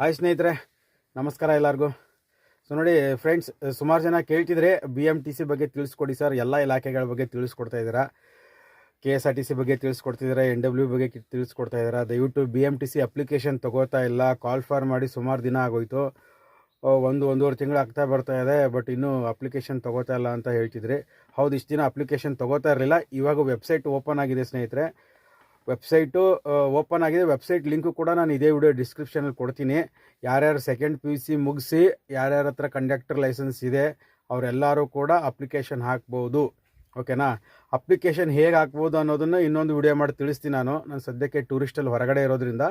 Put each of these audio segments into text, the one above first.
Hi ಸ್ನೇಹಿತರೆ, ನಮಸ್ಕಾರ ಎಲ್ಲರಿಗೂ. ಸೊ ನೋಡಿ ಫ್ರೆಂಡ್ಸ್ ಸುಮಾರು ಜನ ಕೇಳ್ತಿದ್ರೆ ಬಿ ಎಂ ಟಿ ಸಿ ಬಗ್ಗೆ ತಿಳಿಸ್ಕೊಡಿ ಸರ್ ಎಲ್ಲ ಇಲಾಖೆಗಳ ಬಗ್ಗೆ ತಿಳಿಸ್ಕೊಡ್ತಾ ಇದ್ದೀರಾ? K S R T C ಬಗ್ಗೆ ತಿಳಿಸ್ಕೊಡ್ತಿದ್ದೀರಾ? ಎನ್ ಡಬ್ಲ್ಯೂ ಬಗ್ಗೆ ತಿಳಿಸ್ಕೊಡ್ತಾ ಇದ್ದೀರಾ? ದಯವಿಟ್ಟು B M T C application ತೊಗೋತಾ ಇಲ್ಲ. ಕಾಲ್ ಫಾರ್ ಮಾಡಿ ಸುಮಾರು ದಿನ ಆಗೋಯ್ತು. ಒಂದು ಒಂದೂವರೆ ತಿಂಗಳು ಆಗ್ತಾ ಬರ್ತಾ ಇದೆ ಬಟ್ ಇನ್ನೂ ಅಪ್ಲಿಕೇಶನ್ ತೊಗೋತಾ ಇಲ್ಲ ಅಂತ ಹೇಳ್ತಿದ್ರಿ. ಹೌದು, ಇಷ್ಟು ದಿನ ಅಪ್ಲಿಕೇಶನ್ ತೊಗೋತಾ ಇರಲಿಲ್ಲ. ಇವಾಗ ವೆಬ್ಸೈಟ್ ಓಪನ್ ಆಗಿದೆ ಸ್ನೇಹಿತರೆ. ವೆಬ್ಸೈಟು ಓಪನ್ ಆಗಿದೆ. ವೆಬ್ಸೈಟ್ ಲಿಂಕು ಕೂಡ ನಾನು ಇದೇ ವಿಡಿಯೋ ಡಿಸ್ಕ್ರಿಪ್ಷನಲ್ಲಿ ಕೊಡ್ತೀನಿ. ಯಾರ್ಯಾರು ಸೆಕೆಂಡ್ ಪಿ ಯು ಸಿ ಮುಗಿಸಿ, ಯಾರ್ಯಾರ ಹತ್ರ ಕಂಡಕ್ಟರ್ ಲೈಸೆನ್ಸ್ ಇದೆ, ಅವರೆಲ್ಲರೂ ಕೂಡ ಅಪ್ಲಿಕೇಶನ್ ಹಾಕ್ಬೋದು. ಓಕೆನಾ? ಅಪ್ಲಿಕೇಶನ್ ಹೇಗೆ ಹಾಕ್ಬೋದು ಅನ್ನೋದನ್ನು ಇನ್ನೊಂದು ವಿಡಿಯೋ ಮಾಡಿ ತಿಳಿಸ್ತೀನಿ ನಾನು. ನಾನು ಸದ್ಯಕ್ಕೆ ಟೂರಿಸ್ಟಲ್ಲಿ ಹೊರಗಡೆ ಇರೋದ್ರಿಂದ.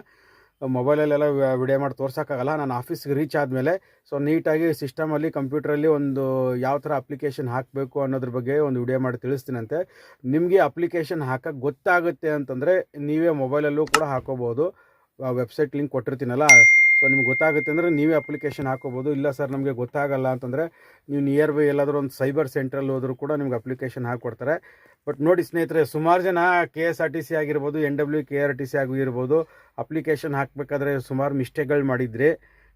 ಮೊಬೈಲಲ್ಲೆಲ್ಲ ವಿಡಿಯೋ ಮಾಡಿ ತೋರ್ಸೋಕ್ಕಾಗಲ್ಲ. ನಾನು ಆಫೀಸ್ಗೆ ರೀಚ್ ಆದಮೇಲೆ ಸೊ ನೀಟಾಗಿ ಸಿಸ್ಟಮಲ್ಲಿ ಕಂಪ್ಯೂಟ್ರಲ್ಲಿ ಒಂದು ಯಾವ ಥರ ಅಪ್ಲಿಕೇಶನ್ ಹಾಕಬೇಕು ಅನ್ನೋದ್ರ ಬಗ್ಗೆ ಒಂದು ವಿಡಿಯೋ ಮಾಡಿ ತಿಳಿಸ್ತೀನಂತೆ. ನಿಮಗೆ ಅಪ್ಲಿಕೇಶನ್ ಹಾಕಕ್ಕೆ ಗೊತ್ತಾಗುತ್ತೆ ಅಂತಂದರೆ, ನೀವೇ ಮೊಬೈಲಲ್ಲೂ ಕೂಡ ಹಾಕೋಬೋದು. ವೆಬ್ಸೈಟ್ ಲಿಂಕ್ ಕೊಟ್ಟಿರ್ತೀನಲ್ಲ ಸೊ ನಿಮ್ಗೆ ಗೊತ್ತಾಗುತ್ತೆ ಅಂದರೆ ನೀವೇ ಅಪ್ಲಿಕೇಶನ್ ಹಾಕೋಬೋದು. ಇಲ್ಲ ಸರ್ ನಮಗೆ ಗೊತ್ತಾಗಲ್ಲ ಅಂತಂದರೆ ನೀವು ನಿಯರ್ ಬೈ ಎಲ್ಲಾದರೂ ಒಂದು ಸೈಬರ್ ಸೆಂಟ್ರಲ್ಲಿ ಹೋದರೂ ಕೂಡ ನಿಮ್ಗೆ ಅಪ್ಲಿಕೇಶನ್ ಹಾಕ್ಕೊಡ್ತಾರೆ ಬಟ್ ನೋಡಿ ಸ್ನೇಹಿತರೆ, ಸುಮಾರು ಜನ K S R T C ಆಗಿರ್ಬೋದು N W K R T C ಆಗಿರ್ಬೋದು ಅಪ್ಲಿಕೇಶನ್ ಹಾಕಬೇಕಾದ್ರೆ ಸುಮಾರು ಮಿಸ್ಟೇಕ್ಗಳು ಮಾಡಿದ್ರಿ.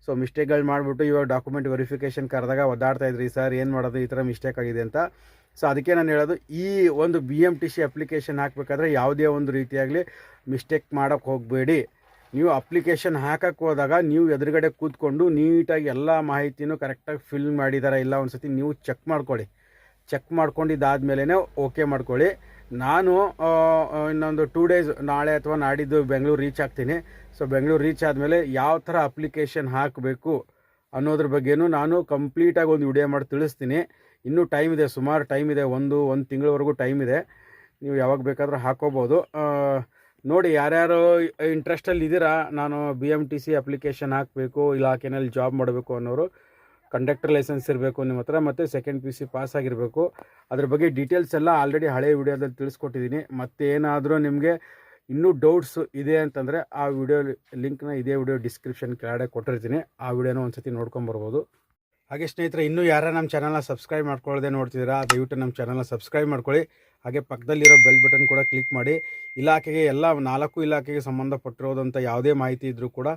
ಸೊ ಮಿಸ್ಟೇಕ್ಗಳು ಮಾಡಿಬಿಟ್ಟು ಇವಾಗ ಡಾಕ್ಯುಮೆಂಟ್ ವೆರಿಫಿಕೇಷನ್ ಕರೆದಾಗ ಒದ್ದಾಡ್ತಾ ಇದ್ರಿ ಸರ್ ಏನು ಮಾಡೋದು? ಈ ಥರ ಮಿಸ್ಟೇಕ್ ಆಗಿದೆ ಅಂತ. ಸೊ ಅದಕ್ಕೆ ನಾನು ಹೇಳೋದು, ಈ ಒಂದು B M T C application ಹಾಕಬೇಕಾದ್ರೆ ಯಾವುದೇ ಒಂದು ರೀತಿಯಾಗಲಿ ಮಿಸ್ಟೇಕ್ ಮಾಡೋಕ್ಕೆ ಹೋಗಬೇಡಿ. ನೀವು ಅಪ್ಲಿಕೇಶನ್ ಹಾಕಕ್ಕೆ ಹೋದಾಗ ನೀವು ಎದುರುಗಡೆ ಕೂತ್ಕೊಂಡು ನೀಟಾಗಿ ಎಲ್ಲ ಮಾಹಿತಿನೂ ಕರೆಕ್ಟಾಗಿ ಫಿಲ್ ಮಾಡಿದಾರ ಇಲ್ಲ ಒಂದು ಸತಿ ನೀವು ಚೆಕ್ ಮಾಡ್ಕೊಳ್ಳಿ. ಚೆಕ್ ಮಾಡ್ಕೊಂಡಿದ್ದಾದ್ಮೇಲೆ ಓಕೆ ಮಾಡ್ಕೊಳ್ಳಿ. ನಾನು ಇನ್ನೊಂದು ಟೂ ಡೇಸ್ ನಾಳೆ ಅಥವಾ ನಾಡಿದ್ದು ಬೆಂಗಳೂರು ರೀಚ್ ಆಗ್ತೀನಿ. ಸೊ ಬೆಂಗಳೂರು ರೀಚ್ ಆದಮೇಲೆ ಯಾವ ಥರ ಅಪ್ಲಿಕೇಶನ್ ಹಾಕಬೇಕು ಅನ್ನೋದ್ರ ಬಗ್ಗೆನೂ ನಾನು ಕಂಪ್ಲೀಟಾಗಿ ಒಂದು ವಿಡಿಯೋ ಮಾಡಿ ತಿಳಿಸ್ತೀನಿ. ಇನ್ನೂ ಟೈಮ್ ಇದೆ, ಸುಮಾರು ಟೈಮ್ ಇದೆ, ಒಂದು ಒಂದು ತಿಂಗಳವರೆಗೂ ಟೈಮ್ ಇದೆ. ನೀವು ಯಾವಾಗ ಬೇಕಾದರೂ ಹಾಕೋಬೋದು. ನೋಡಿ, ಯಾರ್ಯಾರು ಇಂಟ್ರೆಸ್ಟಲ್ಲಿ ಇದ್ದೀರಾ, ನಾನು B M T C application ಹಾಕಬೇಕು ಇಲಾಖೆನಲ್ಲಿ ಜಾಬ್ ಮಾಡಬೇಕು ಅನ್ನೋರು ಕಂಡಕ್ಟರ್ ಲೈಸೆನ್ಸ್ ಇರಬೇಕು ನಿಮ್ಮ ಹತ್ರ, ಮತ್ತು ಸೆಕೆಂಡ್ ಪಿ ಸಿ ಪಾಸ್ ಆಗಿರಬೇಕು. ಅದ್ರ ಬಗ್ಗೆ ಡೀಟೇಲ್ಸ್ ಎಲ್ಲ ಆಲ್ರೆಡಿ ಹಳೆ ವಿಡಿಯೋದಲ್ಲಿ ತಿಳಿಸ್ಕೊಟ್ಟಿದ್ದೀನಿ. ಮತ್ತೆ ಏನಾದರೂ ನಿಮಗೆ ಇನ್ನೂ ಡೌಟ್ಸ್ ಇದೆ ಅಂತಂದರೆ, ಆ ವಿಡಿಯೋ ಲಿಂಕ್ನ ಇದೇ ವಿಡಿಯೋ ಡಿಸ್ಕ್ರಿಪ್ಷನ್ ಕೆಳಗಡೆ ಕೊಟ್ಟಿರ್ತೀನಿ. ಆ ವಿಡಿಯೋನ ಒಂದು ಸತಿ ನೋಡ್ಕೊಂಬರ್ಬೋದು ಹಾಗೆ ಸ್ನೇಹಿತರೆ, ಇನ್ನೂ ಯಾರು ನಮ್ಮ ಚಾನಲ್ನ ಸಬ್ಸ್ಕ್ರೈಬ್ ಮಾಡ್ಕೊಳ್ಳದೆ ನೋಡ್ತಿದ್ದೀರಾ, ದಯವಿಟ್ಟು ನಮ್ಮ ಚಾನಲ್ನ ಸಬ್ಸ್ಕ್ರೈಬ್ ಮಾಡ್ಕೊಳ್ಳಿ. ಹಾಗೆ ಪಕ್ಕದಲ್ಲಿರೋ ಬೆಲ್ ಬಟನ್ ಕೂಡ ಕ್ಲಿಕ್ ಮಾಡಿ ಇಲಾಖೆಗೆ ಎಲ್ಲ ನಾಲ್ಕು ಇಲಾಖೆಗೆ ಸಂಬಂಧಪಟ್ಟಿರೋದಂಥ ಯಾವುದೇ ಮಾಹಿತಿ ಇದ್ದರೂ ಕೂಡ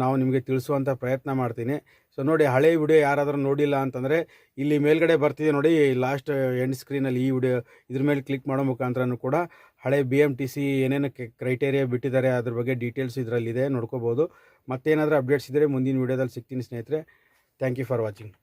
ನಾವು ನಿಮಗೆ ತಿಳಿಸುವಂಥ ಪ್ರಯತ್ನ ಮಾಡ್ತೀನಿ. ಸೊ ನೋಡಿ ಹಳೆ ವಿಡಿಯೋ ಯಾರಾದರೂ ನೋಡಿಲ್ಲ ಅಂತಂದರೆ ಇಲ್ಲಿ ಮೇಲ್ಗಡೆ ಬರ್ತಿದೆ ನೋಡಿ ಲಾಸ್ಟ್ ಎಂಡ್ ಸ್ಕ್ರೀನಲ್ಲಿ ಈ ವಿಡಿಯೋ ಇದ್ರ ಮೇಲೆ ಕ್ಲಿಕ್ ಮಾಡೋ ಮುಖಾಂತರನೂ ಕೂಡ ಹಳೆ ಬಿ ಎಂ ಟಿ ಸಿ ಏನೇನು ಕ್ರೈಟೇರಿಯಾ ಬಿಟ್ಟಿದ್ದಾರೆ ಅದ್ರ ಬಗ್ಗೆ ಡೀಟೇಲ್ಸ್ ಇದರಲ್ಲಿದೆ ನೋಡ್ಕೋಬೋದು. ಮತ್ತೇನಾದರೂ ಅಪ್ಡೇಟ್ಸ್ ಇದ್ದರೆ ಮುಂದಿನ ವಿಡಿಯೋದಲ್ಲಿ ಸಿಗ್ತೀನಿ ಸ್ನೇಹಿತರೆ. Thank you for watching